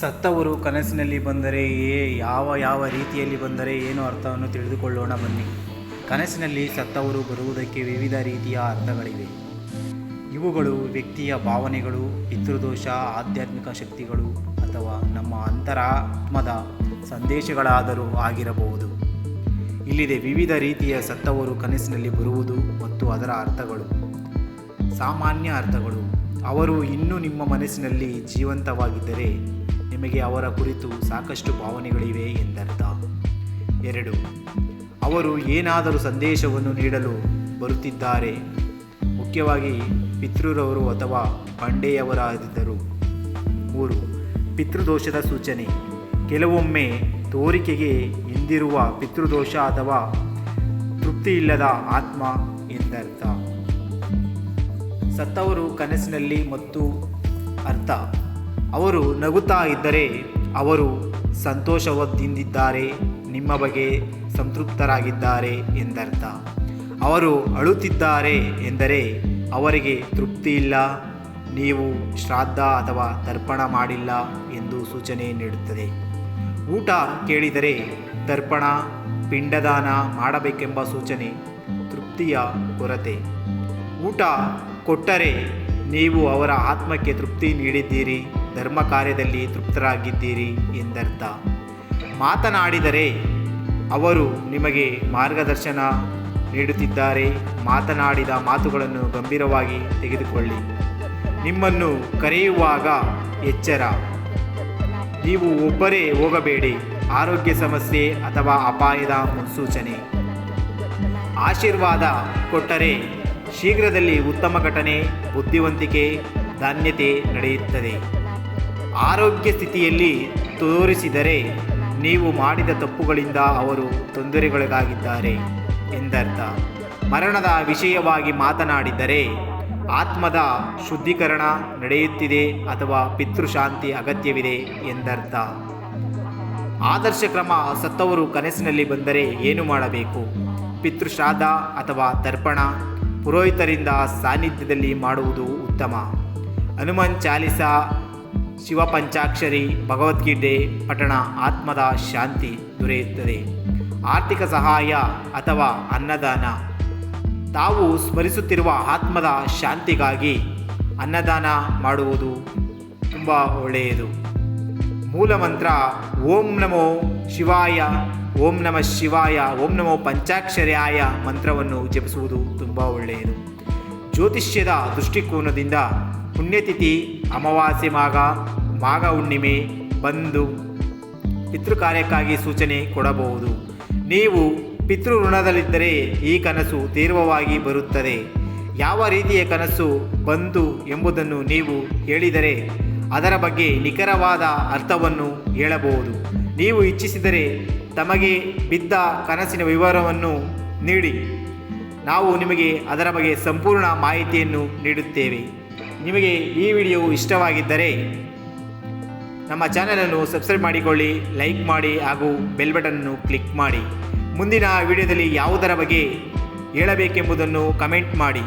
ಸತ್ತವರು ಕನಸಿನಲ್ಲಿ ಬಂದರೆ ಏ, ಯಾವ ಯಾವ ರೀತಿಯಲ್ಲಿ ಬಂದರೆ ಏನು ಅರ್ಥವನ್ನು ತಿಳಿದುಕೊಳ್ಳೋಣ ಬನ್ನಿ. ಕನಸಿನಲ್ಲಿ ಸತ್ತವರು ಬರುವುದಕ್ಕೆ ವಿವಿಧ ರೀತಿಯ ಅರ್ಥಗಳಿವೆ. ಇವುಗಳು ವ್ಯಕ್ತಿಯ ಭಾವನೆಗಳು, ಪಿತೃದೋಷ, ಆಧ್ಯಾತ್ಮಿಕ ಶಕ್ತಿಗಳು ಅಥವಾ ನಮ್ಮ ಅಂತರಾತ್ಮದ ಸಂದೇಶಗಳಾದರೂ ಆಗಿರಬಹುದು. ಇಲ್ಲಿದೆ ವಿವಿಧ ರೀತಿಯ ಸತ್ತವರು ಕನಸಿನಲ್ಲಿ ಬರುವುದು ಮತ್ತು ಅದರ ಅರ್ಥಗಳು. ಸಾಮಾನ್ಯ ಅರ್ಥಗಳು. ಅವರು ಇನ್ನೂ ನಿಮ್ಮ ಮನಸ್ಸಿನಲ್ಲಿ ಜೀವಂತವಾಗಿದ್ದರೆ ನಿಮಗೆ ಅವರ ಕುರಿತು ಸಾಕಷ್ಟು ಭಾವನೆಗಳಿವೆ ಎಂದರ್ಥ. ಎರಡು, ಅವರು ಏನಾದರೂ ಸಂದೇಶವನ್ನು ನೀಡಲು ಬರುತ್ತಿದ್ದಾರೆ. ಮುಖ್ಯವಾಗಿ ಪಿತೃರವರು ಅಥವಾ ಬಂಡೆಯವರಾಗಿದ್ದರು ಮೂರು, ಪಿತೃದೋಷದ ಸೂಚನೆ. ಕೆಲವೊಮ್ಮೆ ತೋರಿಕೆಗೆ ಹಿಂದಿರುವ ಪಿತೃದೋಷ ಅಥವಾ ತೃಪ್ತಿಯಿಲ್ಲದ ಆತ್ಮ ಎಂದರ್ಥ. ಸತ್ತವರು ಕನಸಿನಲ್ಲಿ ಮತ್ತು ಅರ್ಥ. ಅವರು ನಗುತ್ತಾ ಇದ್ದರೆ ಅವರು ಸಂತೋಷದಿಂದಿದ್ದಾರೆ ನಿಮ್ಮ ಬಗ್ಗೆ ಸಂತೃಪ್ತರಾಗಿದ್ದಾರೆ ಎಂದರ್ಥ. ಅವರು ಅಳುತ್ತಿದ್ದಾರೆ ಎಂದರೆ ಅವರಿಗೆ ತೃಪ್ತಿ ಇಲ್ಲ, ನೀವು ಶ್ರಾದ್ದ ಅಥವಾ ತರ್ಪಣ ಮಾಡಿಲ್ಲ ಎಂದು ಸೂಚನೆ ನೀಡುತ್ತದೆ. ಊಟ ಕೇಳಿದರೆ ತರ್ಪಣ ಪಿಂಡದಾನ ಮಾಡಬೇಕೆಂಬ ಸೂಚನೆ, ತೃಪ್ತಿಯ ಕೊರತೆ. ಊಟ ಕೊಟ್ಟರೆ ನೀವು ಅವರ ಆತ್ಮಕ್ಕೆ ತೃಪ್ತಿ ನೀಡಿದ್ದೀರಿ. ಧರ್ಮ ಕಾರ್ಯದಲ್ಲಿ ತೃಪ್ತರಾಗಿದ್ದೀರಿ ಎಂದರ್ಥ. ಮಾತನಾಡಿದರೆ ಅವರು ನಿಮಗೆ ಮಾರ್ಗದರ್ಶನ ನೀಡುತ್ತಿದ್ದಾರೆ. ಮಾತನಾಡಿದ ಮಾತುಗಳನ್ನು ಗಂಭೀರವಾಗಿ ತೆಗೆದುಕೊಳ್ಳಿ. ನಿಮ್ಮನ್ನು ಕರೆಯುವಾಗ ಎಚ್ಚರ. ನೀವು ಒಬ್ಬರೇ ಹೋಗಬೇಡಿ. ಆರೋಗ್ಯ ಸಮಸ್ಯೆ ಅಥವಾ ಅಪಾಯದ ಮುನ್ಸೂಚನೆ. ಆಶೀರ್ವಾದ ಕೊಟ್ಟರೆ ಶೀಘ್ರದಲ್ಲಿ ಉತ್ತಮ ಘಟನೆ, ಬುದ್ಧಿವಂತಿಕೆ, ಧಾನ್ಯತೆ ನಡೆಯುತ್ತದೆ. ಆರೋಗ್ಯ ಸ್ಥಿತಿಯಲ್ಲಿ ತೋರಿಸಿದರೆ ನೀವು ಮಾಡಿದ ತಪ್ಪುಗಳಿಂದ ಅವರು ತೊಂದರೆಗೊಳಗಾಗಿದ್ದಾರೆ ಎಂದರ್ಥ. ಮರಣದ ವಿಷಯವಾಗಿ ಮಾತನಾಡಿದರೆ ಆತ್ಮದ ಶುದ್ಧೀಕರಣ ನಡೆಯುತ್ತಿದೆ ಅಥವಾ ಪಿತೃಶಾಂತಿ ಅಗತ್ಯವಿದೆ ಎಂದರ್ಥ. ಆದರ್ಶ ಕ್ರಮ ಸತ್ತವರು ಕನಸಿನಲ್ಲಿ ಬಂದರೆ ಏನು ಮಾಡಬೇಕು? ಪಿತೃಶ್ರಾದ ಅಥವಾ ತರ್ಪಣ ಪುರೋಹಿತರಿಂದ ಸಾನ್ನಿಧ್ಯದಲ್ಲಿ ಮಾಡುವುದು ಉತ್ತಮ. ಹನುಮಾನ್ ಚಾಲಿಸ ಶಿವಪಂಚಾಕ್ಷರಿ, ಭಗವದ್ಗೀತೆ, ಪಠಣ, ಆತ್ಮದ ಶಾಂತಿ ದೊರೆಯುತ್ತದೆ. ಆರ್ಥಿಕ ಸಹಾಯ ಅಥವಾ ಅನ್ನದಾನ. ತಾವು ಸ್ಮರಿಸುತ್ತಿರುವ ಆತ್ಮದ ಶಾಂತಿಗಾಗಿ ಅನ್ನದಾನ ಮಾಡುವುದು ತುಂಬ ಒಳ್ಳೆಯದು. ಮೂಲಮಂತ್ರ ಓಂ ನಮೋ ಶಿವಾಯ, ಓಂ ನಮ ಶಿವಾಯ, ಓಂ ನಮೋ ಪಂಚಾಕ್ಷರ್ಯಾಯ ಮಂತ್ರವನ್ನು ಜಪಿಸುವುದು ತುಂಬ ಒಳ್ಳೆಯದು. ಜ್ಯೋತಿಷ್ಯದ ದೃಷ್ಟಿಕೋನದಿಂದ ಪುಣ್ಯತಿಥಿ ಅಮಾವಾಸ್ಯೆ ಮಾಘ ಮಾಘ ಹುಣ್ಣಿಮೆ ಬಂದು ಪಿತೃಕಾರ್ಯಕ್ಕಾಗಿ ಸೂಚನೆ ಕೊಡಬಹುದು. ನೀವು ಪಿತೃ ಋಣದಲ್ಲಿದ್ದರೆ ಈ ಕನಸು ತೀವ್ರವಾಗಿ ಬರುತ್ತದೆ. ಯಾವ ರೀತಿಯ ಕನಸು ಬಂತು ಎಂಬುದನ್ನು ನೀವು ಹೇಳಿದರೆ ಅದರ ಬಗ್ಗೆ ನಿಖರವಾದ ಅರ್ಥವನ್ನು ಹೇಳಬಹುದು. ನೀವು ಇಚ್ಛಿಸಿದರೆ ತಮಗೆ ಬಿದ್ದ ಕನಸಿನ ವಿವರವನ್ನು ನೀಡಿ. ನಾವು ನಿಮಗೆ ಅದರ ಬಗ್ಗೆ ಸಂಪೂರ್ಣ ಮಾಹಿತಿಯನ್ನು ನೀಡುತ್ತೇವೆ. ನಿಮಗೆ ಈ ವಿಡಿಯೋ ಇಷ್ಟವಾಗಿದ್ದರೆ ನಮ್ಮ ಚಾನಲನ್ನು ಸಬ್ಸ್ಕ್ರೈಬ್ ಮಾಡಿಕೊಳ್ಳಿ, ಲೈಕ್ ಮಾಡಿ ಹಾಗೂ ಬೆಲ್ ಬಟನ್ನು ಕ್ಲಿಕ್ ಮಾಡಿ. ಮುಂದಿನ ವಿಡಿಯೋದಲ್ಲಿ ಯಾವುದರ ಬಗ್ಗೆ ಹೇಳಬೇಕೆಂಬುದನ್ನು ಕಮೆಂಟ್ ಮಾಡಿ.